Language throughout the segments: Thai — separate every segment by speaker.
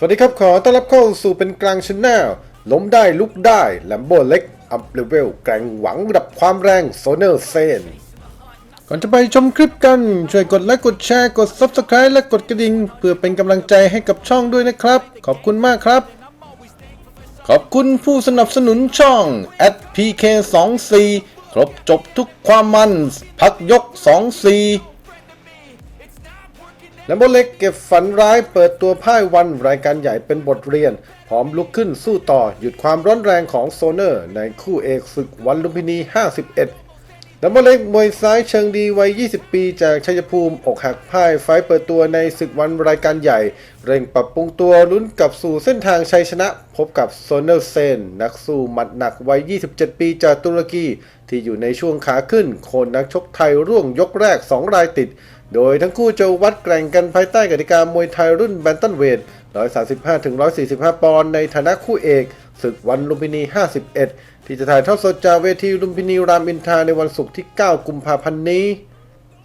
Speaker 1: สวัสดีครับ ขอต้อนรับเข้าสู่เป็นกลางชแนลล้มได้ลุกได้แลมโบเล็ก อัพเลเวล แกร่งหวังระดับความแรงโซเนอร์เซน ก่อนจะไปชมคลิปกัน ช่วยกดไลค์กดแชร์กด Subscribe และกดกระดิ่ง เพื่อเป็นกำลังใจให้กับช่องด้วยนะครับ ขอบคุณมากครับ ขอบคุณผู้สนับสนุนช่อง @pk24 ครบจบทุกความมัน พักยก 24 แลมโบเล็กเก็บฝันร้ายเปิดตัวพ่ายวันรายการใหญ่เป็นบทเรียน พร้อมลุกขึ้นสู้ต่อหยุดความร้อนแรงของโซเนอร์ ในคู่เอกศึกวันลุมพินี 51แลมโบเล็กมวยซ้ายเชิงดีวัย 20 ปีจากชัยภูมิ อกหักพ่ายไฟเปิดตัวในศึกวันรายการใหญ่ เร่งปรับปรุงตัวลุ้นกลับสู่เส้นทางชัยชนะ พบกับโซเนอร์เซน นักสู้หมัดหนักวัย 27 ปีจากตุรกี ที่อยู่ในช่วงขาขึ้น โคนนักชกไทยร่วงยกแรก 2 รายติด โดยทั้งคู่จะวัดแกร่งกันภายใต้กติกามวยไทยรุ่นแบนตันเวท 135-145 ปอนด์ในฐานะคู่เอกศึกวันลุมพินี 51 ที่จะถ่ายทอดสดจากเวทีลุมพินีรามอินทราในวันศุกร์ที่ 9 กุมภาพันธ์นี้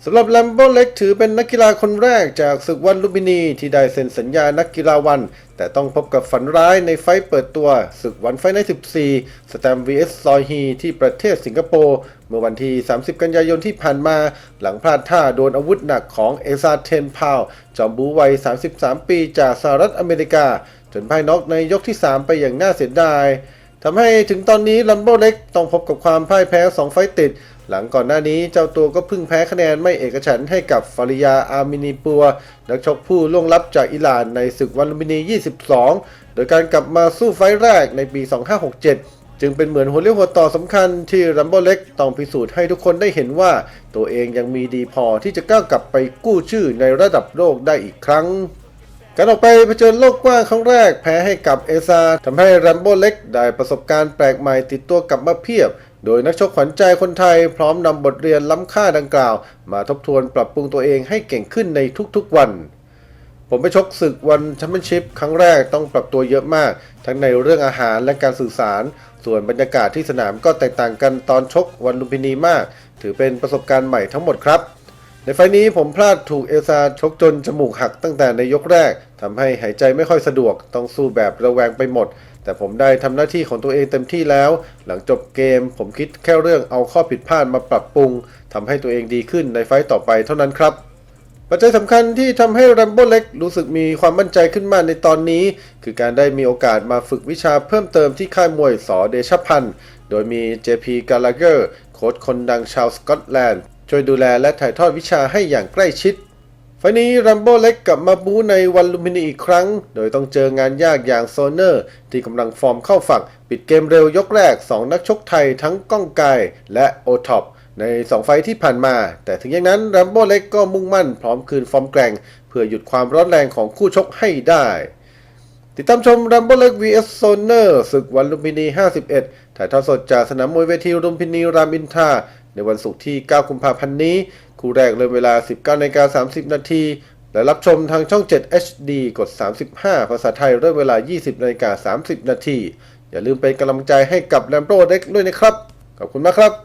Speaker 1: สำหรับแลมโบเล็กถือเป็นนักกีฬาคนแรกจากศึกวันลุมพินีที่ได้เซ็นสัญญานักกีฬาวัน แต่ต้องพบกับฝันร้ายในไฟเปิดตัวศึกวันไฟใน 14 สแตม vs ซอยฮีที่ประเทศสิงคโปร์ เมื่อวันที่ 30 กันยายนที่ผ่านมา หลังพลาดท่าโดนอาวุธหนักของเอซาเทนพาว จอมบูวัย 33 ปีจากสหรัฐอเมริกา จนพ่ายน็อกในยกที่ 3 ไปอย่างน่าเสียดาย ทำให้ถึงตอนนี้ลัมโบเล็กต้องพบกับความพ่ายแพ้ 2 ไฟต์ติด หลังก่อนหน้านี้เจ้าตัวก็พิ่งแพ้คะแนนไม่เอกฉันให้กับฟาริยาอาร์มินีปัว นักชกผู้ล่วงลับจากอิหร่านในศึกวันลุมพินี 22 โดยการกลับมาสู้ไฟต์แรกในปี 2567จึงเป็นเหมือนหัวเรี่ยวหัวต่อสำคัญที่ลัมโบเล็กต้องพิสูจน์ให้ทุกคนได้เห็นว่า ตัวเองยังมีดีพอที่จะก้าวกลับไปกู้ชื่อในระดับโลกได้อีกครั้ง การออกไปเผชิญโลกกว้างครั้งแรกแพ้ให้กับเอซาทำให้แรมโบ้เล็กได้ประสบการณ์แปลกใหม่ติดตัวกลับมาเพียบ โดยนักชกขวัญใจคนไทยพร้อมนำบทเรียนล้ำค่าดังกล่าว มาทบทวนปรับปรุงตัวเองให้เก่งขึ้นในทุกๆวัน ผมไปชกศึกวันแชมเปี้ยนชิพครั้งแรกต้องปรับตัวเยอะมาก ทั้งในเรื่องอาหารและการสื่อสาร ส่วนบรรยากาศที่สนามก็แตกต่างกันตอนชกวันลุมพินีมาก ถือเป็นประสบการณ์ใหม่ทั้งหมดครับ ในไฟนี้ผมพลาดถูกเอลซาชกจนจมูกหักตั้งแต่ในยกแรกทำให้หายใจไม่ค่อยสะดวก ต้องสู้แบบระแวงไปหมด แต่ผมได้ทำหน้าที่ของตัวเองเต็มที่แล้ว หลังจบเกม ผมคิดแค่เรื่องเอาข้อผิดพลาดมาปรับปรุงทำให้ตัวเองดีขึ้นในไฟต่อไปเท่านั้นครับปัจจัยสำคัญที่ทำให้แรมโบ้เล็กรู้สึกมีความมั่นใจขึ้นมากในตอนนี้ คือการได้มีโอกาสมาฝึกวิชาเพิ่มเติมที่ค่ายมวยสอเดชพันธ์ โดยมี JP Gallagher โค้ชคนดังชาวสกอตแลนด์ ช่วยดูแลและถ่ายทอดวิชาให้อย่างใกล้ชิดไฟนี้แรมโบ้เล็กกลับมาบูในวันลุมพินีอีกครั้ง โดยต้องเจองานยากอย่างโซเนอร์ ที่กำลังฟอร์มเข้าฝัก ปิดเกมเร็วยกแรก 2 นักชกไทยทั้งก้องไกยและโอท็อปใน 2 ไฟที่ผ่านมา แต่ถึงอย่างนั้นแรมโบ้เล็กก็มุ่งมั่นพร้อมคืนฟอร์มแกร่ง เพื่อหยุดความร้อนแรงของคู่ชกให้ได้ติดตามชม Rumble เล็ก vs Soner ศึกวันลุมพินี 51 ถ่ายทอดสดจากสนามมวยเวทีลุมพินีรามอินทรา ในวันศุกร์ที่ 9 กุมภาพันธ์นี้ คู่แรกเริ่มเวลา 19นาฬิกา30 นาทีและรับชมทางช่อง 7 HD กด 35 ภาษาไทยเริ่มเวลา 20นาฬิกา30 นาที อย่าลืมเป็นกำลังใจให้กับแลมโบ้เด็กด้วยนะครับ ขอบคุณมากครับ